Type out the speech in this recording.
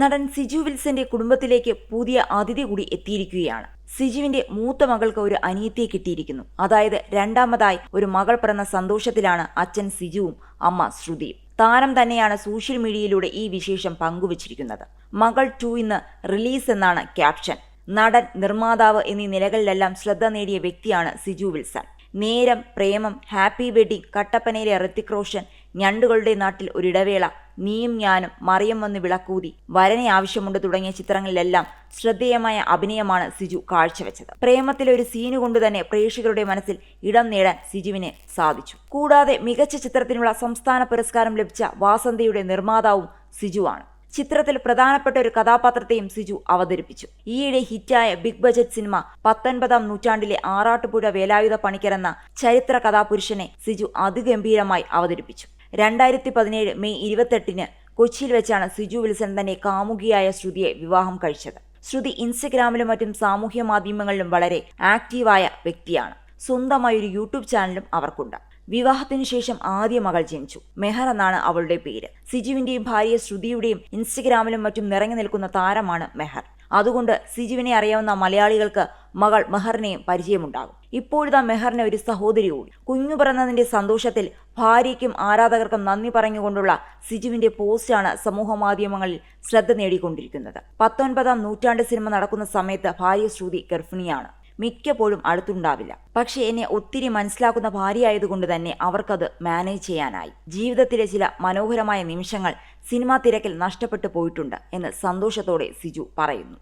നടൻ സിജു വിൽസന്റെ കുടുംബത്തിലേക്ക് പുതിയ അതിഥി കൂടി എത്തിയിരിക്കുകയാണ്. സിജുവിന്റെ മൂത്ത മകൾക്ക് ഒരു അനിയത്തിയെ കിട്ടിയിരിക്കുന്നു. അതായത് രണ്ടാമതായി ഒരു മകൾ പിറന്ന സന്തോഷത്തിലാണ് അച്ഛൻ സിജുവും അമ്മ ശ്രുതിയും. താരം തന്നെയാണ് സോഷ്യൽ മീഡിയയിലൂടെ ഈ വിശേഷം പങ്കുവച്ചിരിക്കുന്നത്. മകൾ ടു ഇന്ന് റിലീസ് എന്നാണ് ക്യാപ്ഷൻ. നടൻ നിർമ്മാതാവ് എന്നീ നിലകളിലെല്ലാം ശ്രദ്ധ നേടിയ വ്യക്തിയാണ് Siju Wilson. Neram Premam happy wedding കട്ടപ്പനയിലെ ഋത്തിക് റോഷൻ ഞണ്ടുകളുടെ നാട്ടിൽ ഒരിടവേള നീയും ഞാനും മറിയം വന്ന് വിളക്കൂതി. വരനെ ആവശ്യമുണ്ട് തുടങ്ങിയ ചിത്രങ്ങളിലെല്ലാം ശ്രദ്ധേയമായ അഭിനയമാണ് സിജു കാഴ്ചവെച്ചത്. പ്രേമത്തിലെ ഒരു സീനു കൊണ്ട് തന്നെ പ്രേക്ഷകരുടെ മനസ്സിൽ ഇടം നേടാൻ സിജുവിന് സാധിച്ചു. കൂടാതെ മികച്ച ചിത്രത്തിനുള്ള സംസ്ഥാന പുരസ്കാരം ലഭിച്ച വാസന്തിയുടെ നിർമ്മാതാവും സിജുവാണ്. ചിത്രത്തിൽ പ്രധാനപ്പെട്ട ഒരു കഥാപാത്രത്തെയും സിജു അവതരിപ്പിച്ചു. ഈയിടെ ഹിറ്റായ ബിഗ് ബജറ്റ് സിനിമ പത്തൊൻപതാം നൂറ്റാണ്ടിലെ ആറാട്ടുപുഴ വേലായുധ പണിക്കരെന്ന ചരിത്ര കഥാപുരുഷനെ സിജു അതിഗംഭീരമായി അവതരിപ്പിച്ചു. രണ്ടായിരത്തി പതിനേഴ് മെയ് ഇരുപത്തെട്ടിന് കൊച്ചിയിൽ വെച്ചാണ് സിജു വിൽസൺ തന്നെ കാമുകിയായ ശ്രുതിയെ വിവാഹം കഴിച്ചത്. ശ്രുതി ഇൻസ്റ്റഗ്രാമിലും മറ്റും സാമൂഹ്യ മാധ്യമങ്ങളിലും വളരെ ആക്റ്റീവായ വ്യക്തിയാണ്. സ്വന്തമായ ഒരു യൂട്യൂബ് ചാനലും അവർക്കുണ്ട്. വിവാഹത്തിനു ശേഷം ആദ്യ മകൾ ജനിച്ചു. മെഹർ എന്നാണ് അവളുടെ പേര്. സിജുവിന്റെയും ഭാര്യ ശ്രുതിയുടെയും ഇൻസ്റ്റഗ്രാമിലും മറ്റും നിറങ്ങി നിൽക്കുന്ന താരമാണ് മെഹർ. അതുകൊണ്ട് സിജുവിനെ അറിയാവുന്ന മലയാളികൾക്ക് മകൾ മെഹറിനെയും പരിചയമുണ്ടാകും. ഇപ്പോഴിതാ മെഹറിന് ഒരു സഹോദരി കൂടി. കുഞ്ഞു പിറന്നതിന്റെ സന്തോഷത്തിൽ ഭാര്യയ്ക്കും ആരാധകർക്കും നന്ദി പറഞ്ഞുകൊണ്ടുള്ള സിജുവിന്റെ പോസ്റ്റാണ് സമൂഹ മാധ്യമങ്ങളിൽ ശ്രദ്ധ നേടിക്കൊണ്ടിരിക്കുന്നത്. പത്തൊൻപതാം നൂറ്റാണ്ട് സിനിമ നടക്കുന്ന സമയത്ത് ഭാര്യ ശ്രുതി ഗർഭിണിയാണ്. മിക്കപ്പോഴും അടുത്തുണ്ടാവില്ല. പക്ഷെ എന്നെ ഒത്തിരി മനസ്സിലാക്കുന്ന ഭാര്യയായതുകൊണ്ട് തന്നെ അവർക്കത് മാനേജ് ചെയ്യാനായി. ജീവിതത്തിലെ ചില മനോഹരമായ നിമിഷങ്ങൾ സിനിമാ തിരക്കിൽ നഷ്ടപ്പെട്ടു പോയിട്ടുണ്ട് എന്ന് സന്തോഷത്തോടെ സിജു പറയുന്നു.